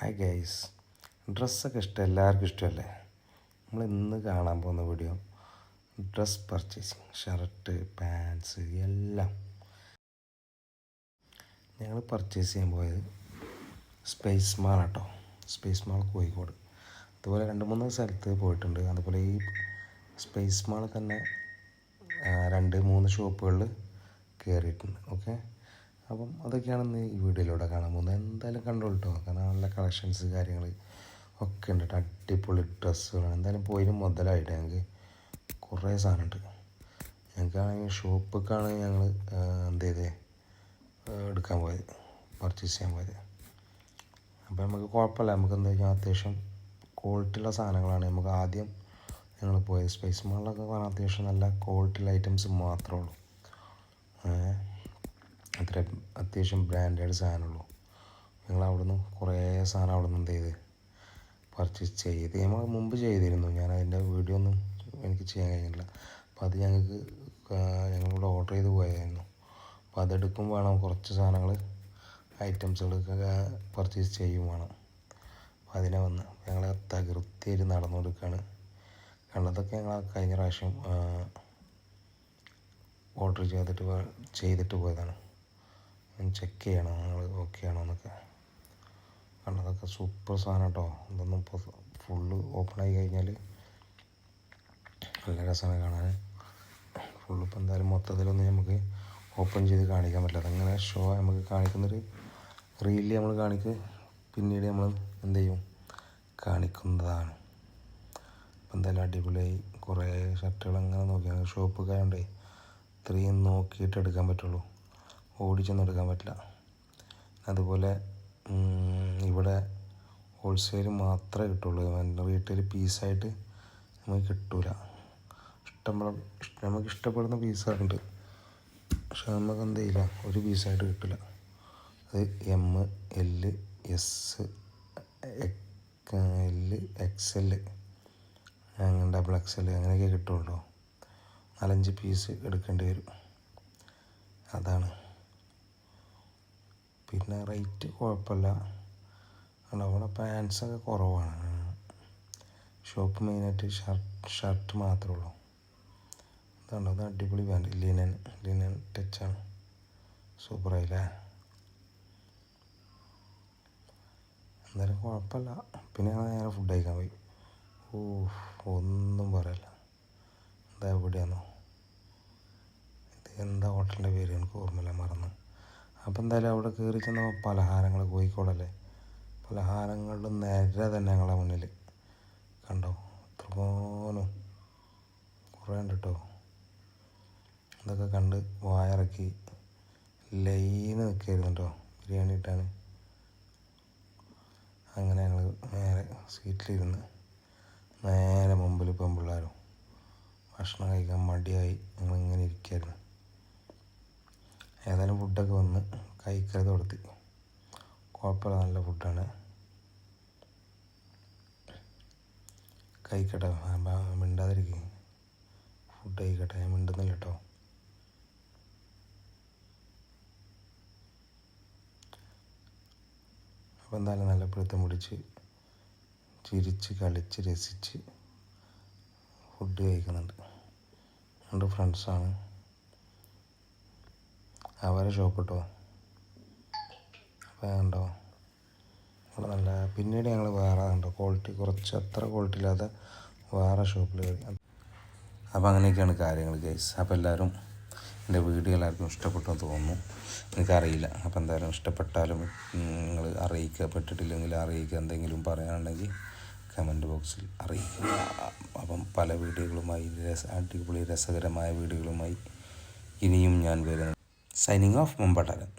Hi guys ഡ്രസ്സൊക്കെ ഇഷ്ടം എല്ലാവർക്കും ഇഷ്ടമല്ലേ? നമ്മൾ ഇന്ന് കാണാൻ പോകുന്ന video dress purchasing shirt pants എല്ലാം. ഞങ്ങൾ പർച്ചേസ് ചെയ്യാൻ പോയത് സ്പേസ് മാൾ കേട്ടോ സ്പേസ് മാൾ കോഴിക്കോട്. അതുപോലെ രണ്ട് മൂന്ന് സ്ഥലത്ത് പോയിട്ടുണ്ട്. അതുപോലെ ഈ സ്പേസ് മാൾ തന്നെ രണ്ട് മൂന്ന് ഷോപ്പുകളിൽ കയറിയിട്ടുണ്ട് ഓക്കെ അപ്പം അതൊക്കെയാണ് ഇന്ന് ഈ വീഡിയോയിലൂടെ കാണാൻ പോകുന്നത്. എന്തായാലും കണ്ടോളൂ കേട്ടോ കാരണം നല്ല കളക്ഷൻസ് കാര്യങ്ങൾ ഒക്കെ ഉണ്ട്. കേട്ടോ അടിപൊളി ഡ്രസ്സുകളാണ്. എന്തായാലും പോയിന് മുതലായിട്ട് ഞങ്ങൾക്ക് കുറേ സാധനമുണ്ട്. ഞങ്ങൾക്കാണെങ്കിൽ ഷോപ്പൊക്കെയാണ് ഞങ്ങൾ എന്ത് ചെയ്തത് എടുക്കാൻ പോയത്. പർച്ചേസ് ചെയ്യാൻ പോയത്. അപ്പോൾ നമുക്ക് കുഴപ്പമില്ല. നമുക്ക് എന്താ വെച്ചാൽ അത്യാവശ്യം ക്വാളിറ്റിയുള്ള സാധനങ്ങളാണ് നമുക്ക് ആദ്യം ഞങ്ങൾ പോയത്. സ്പേസ് മാളിലൊക്കെ പറഞ്ഞാൽ അത്യാവശ്യം നല്ല ക്വാളിറ്റിയുള്ള ഐറ്റംസ് മാത്രമേ ഉള്ളൂ. ഏഹ് അത്ര അത്യാവശ്യം ബ്രാൻഡഡ് സാധനമുള്ളൂ. ഞങ്ങൾ അവിടുന്ന് കുറേ സാധനം അവിടുന്ന് എന്ത് ചെയ്ത് പർച്ചേസ് ചെയ്ത്. നമ്മൾ മുമ്പ് ചെയ്തിരുന്നു. ഞാൻ അതിന്റെ വീഡിയോ ഒന്നും എനിക്ക് ചെയ്യാൻ കഴിഞ്ഞില്ല അപ്പോൾ അത് ഞങ്ങൾക്ക് ഞങ്ങളിവിടെ ഓർഡർ ചെയ്ത് പോയായിരുന്നു അപ്പോൾ അതെടുക്കും വേണം. കുറച്ച് സാധനങ്ങൾ ഐറ്റംസുകളൊക്കെ പർച്ചേസ് ചെയ്യും വേണം. അപ്പോൾ അതിനെ വന്ന് ഞങ്ങൾ നടന്നു കൊടുക്കുകയാണ് കണ്ടതൊക്കെ ഞങ്ങൾ കഴിഞ്ഞ പ്രാവശ്യം ഓർഡർ ചെയ്തിട്ട് ചെയ്തിട്ട് പോയതാണ്. ചെക്ക് ചെയ്യണം. നിങ്ങൾ ഓക്കെ ആണോ എന്നൊക്കെ. കാരണം അതൊക്കെ സൂപ്പർ സാധനം കേട്ടോ ഇതൊന്നും ഇപ്പോൾ ഫുള്ള് ഓപ്പൺ ആയി കഴിഞ്ഞാൽ നല്ല രസമാണ് കാണാൻ ഫുള്ള് ഇപ്പോൾ എന്തായാലും മൊത്തത്തിലൊന്നും നമുക്ക് ഓപ്പൺ ചെയ്ത് കാണിക്കാൻ പറ്റില്ല. അതങ്ങനെ ഷോ നമുക്ക് കാണിക്കുന്നൊരു റീലിൽ നമ്മൾ കാണിക്ക്. പിന്നീട് നമ്മൾ എന്ത് ചെയ്യും? കാണിക്കുന്നതാണ്. അപ്പം എന്തായാലും അടിപൊളിയായി. കുറേ ഷർട്ടുകൾ അങ്ങനെ നോക്കിയാൽ ഷോപ്പ് കായുണ്ടേ ഇത്രയും നോക്കിയിട്ട് എടുക്കാൻ പറ്റുള്ളൂ. ഓടിച്ചൊന്നും എടുക്കാൻ പറ്റില്ല. അതുപോലെ ഇവിടെ ഹോൾസെയിൽ മാത്രമേ കിട്ടുള്ളൂ. എന്റെ റീറ്റെയിൽ പീസായിട്ട് നമുക്ക് കിട്ടൂല. ഇഷ്ടം നമുക്ക് ഇഷ്ടപ്പെടുന്ന പീസുണ്ട് പക്ഷെ നമുക്ക് എന്ത് ചെയ്യില്ല ഒരു പീസായിട്ട് കിട്ടില്ല. അത് M L S L X L അങ്ങനെ ഡബിൾ എക്സ് എൽ അങ്ങനെയൊക്കെ കിട്ടുള്ളൂ. നാലഞ്ച് പീസ് എടുക്കേണ്ടി വരും. അതാണ്. പിന്നെ റേറ്റ് കുഴപ്പമില്ല. അവിടെ പാൻസൊക്കെ കുറവാണ്. ഷോപ്പ് മെയിനായിട്ട് ഷർട്ട് ഷർട്ട് മാത്രമേ ഉള്ളൂ. അതുകൊണ്ട് അത് അടിപൊളി പാന്റ് ലിനൻ ലിനൻ ടച്ചാണ് സൂപ്പറായില്ലേ എന്തായാലും കുഴപ്പമില്ല. പിന്നെ ഞങ്ങൾ നേരെ ഫുഡ് കഴിക്കാൻ പോയി. ഓ ഒന്നും പറയല്ല. എന്താ എവിടെയാണോ ഇത് എന്താ ഹോട്ടലിന്റെ പേര്? എനിക്ക് ഓർമ്മയില്ല. അപ്പോൾ എന്തായാലും അവിടെ കയറി ചെന്ന പലഹാരങ്ങൾ കോഴിക്കോടല്ലേ? പലഹാരങ്ങളുടെ നിര തന്നെ ഞങ്ങളെ മുന്നിൽ കണ്ടോ? എത്രപോലും കുറേ ഉണ്ട് കേട്ടോ ഇതൊക്കെ കണ്ട് വായറക്കി ലൈന് നിൽക്കായിരുന്നു കേട്ടോ ബിരിയാണി ഇട്ടാണ് അങ്ങനെ ഞങ്ങൾ നേരെ സീറ്റിലിരുന്ന് നേരെ മുമ്പിൽ പെമ്പിള്ളാരും ഭക്ഷണം കഴിക്കാൻ മടിയായി ഞങ്ങൾ ഇങ്ങനെ ഇരിക്കായിരുന്നു. ഏതായാലും ഫുഡൊക്കെ വന്ന് കഴിക്കരുത് കൊടുത്ത്. കുഴപ്പമില്ല നല്ല ഫുഡാണ് കഴിക്കട്ടെ മിണ്ടാതിരിക്കും ഫുഡ് കഴിക്കട്ടെ ഞാൻ മിണ്ടുന്നില്ല കേട്ടോ. അപ്പോൾ എന്തായാലും നല്ല പിടുത്തം പിടിച്ച് ചിരിച്ച് കളിച്ച് രസിച്ച് ഫുഡ് കഴിക്കുന്നുണ്ട്. എന്റെ ഫ്രണ്ട്സാണ് അവരെ ഷോപ്പ് കേട്ടോ അപ്പോൾ അവിടെ നല്ല പിന്നീട് ഞങ്ങൾ വേറെ കണ്ടോ. ക്വാളിറ്റി കുറച്ച് അത്ര ക്വാളിറ്റി ഇല്ലാതെ വേറെ ഷോപ്പിൽ കയറി. അപ്പോൾ അങ്ങനെയൊക്കെയാണ് കാര്യങ്ങൾ ഗൈസ് അപ്പോൾ എല്ലാവരും എന്റെ വീഡിയോ എല്ലാവർക്കും ഇഷ്ടപ്പെട്ടു തോന്നുന്നു. എനിക്കറിയില്ല അപ്പോൾ എന്തായാലും ഇഷ്ടപ്പെട്ടാലും നിങ്ങൾ അറിയിക്കുക. പെട്ടിട്ടില്ലെങ്കിൽ അറിയിക്കുക. എന്തെങ്കിലും പറയാനുണ്ടെങ്കിൽ കമന്റ് ബോക്സിൽ അറിയിക്കുക. അപ്പം പല വീഡിയോകളുമായി രസ അടിപൊളി രസകരമായ വീഡിയോകളുമായി ഇനിയും ഞാൻ വരുന്നത് signing off Mumbataran.